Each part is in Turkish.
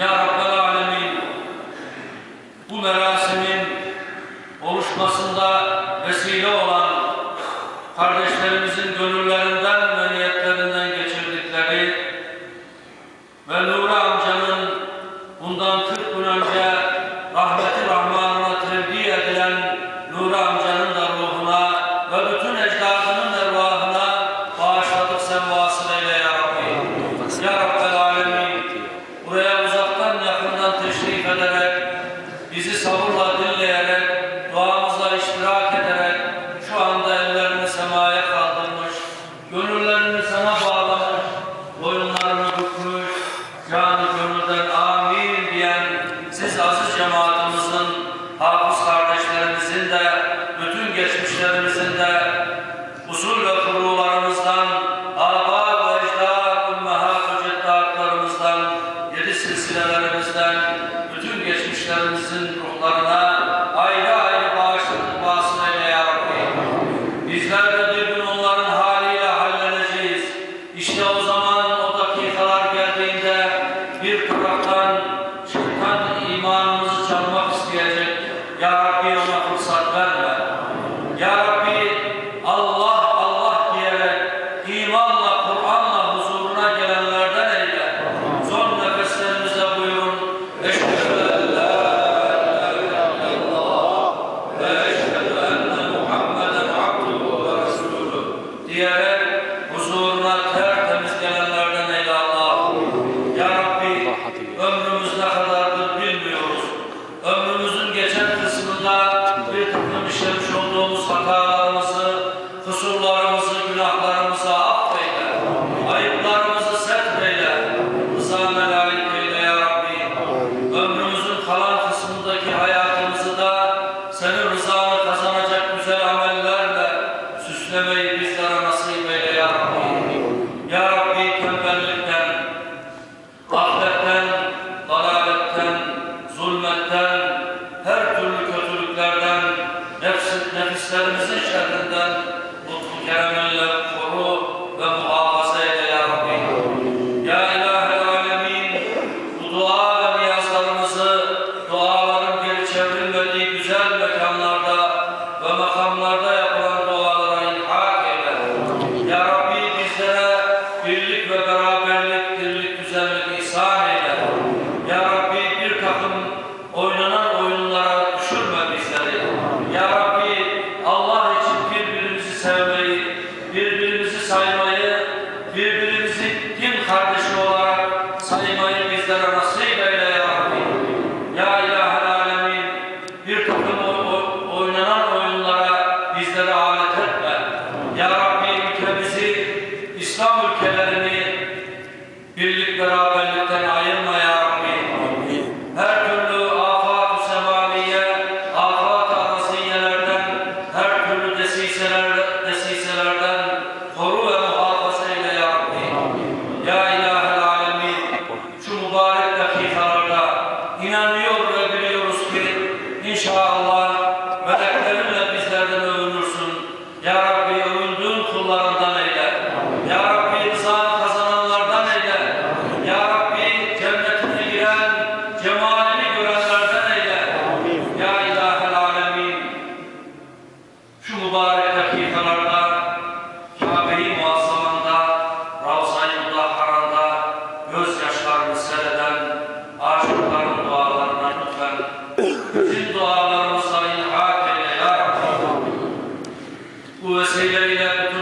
Ya Rabbel Alemin bu merasimin oluşmasında vesile olan kardeşlerimizin gönüllerinde okullarına süslemeyi bizlere nasip eyle ya Rabbi. Ya Rabbi tembellikten, ahletten, dalaletten, zulmetten, her türlü kötülüklerden, nefs, nefislerimizin şerrinden lütfu kereminle koru ve muhafaza eyle ya Rabbi. Ya İlahi Alemin, bu dua Graben cemalini görenlerden eyle. Amin. Ya ilahel alemin. Şu mübarek dakikalarda Kabe'yi muazzamanda, Ravza-i Mudahhara'nda gözyaşlarını sereden aşıkların dualarına lütfen bizim dualarımızla ilhak eyle ya Rabbi. Bu vesileyle bütün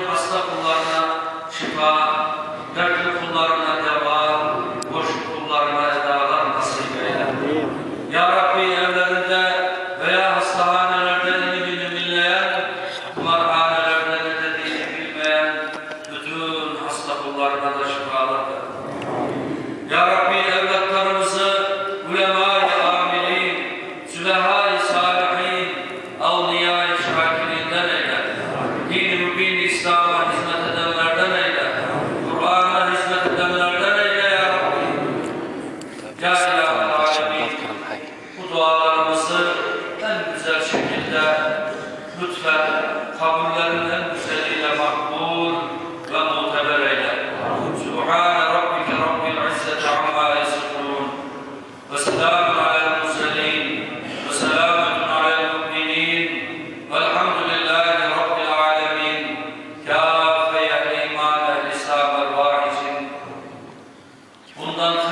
lütfen kabullerinden güzeliyle makbul ve muteber eyle. Subhane Rabbike Rabbil İzzeti amma yasifun ve selamun alel murselin ve selamun alel mu'minin velhamdülillahi Rabbil alemin kâfe yehli iman ehli sahabe Bundan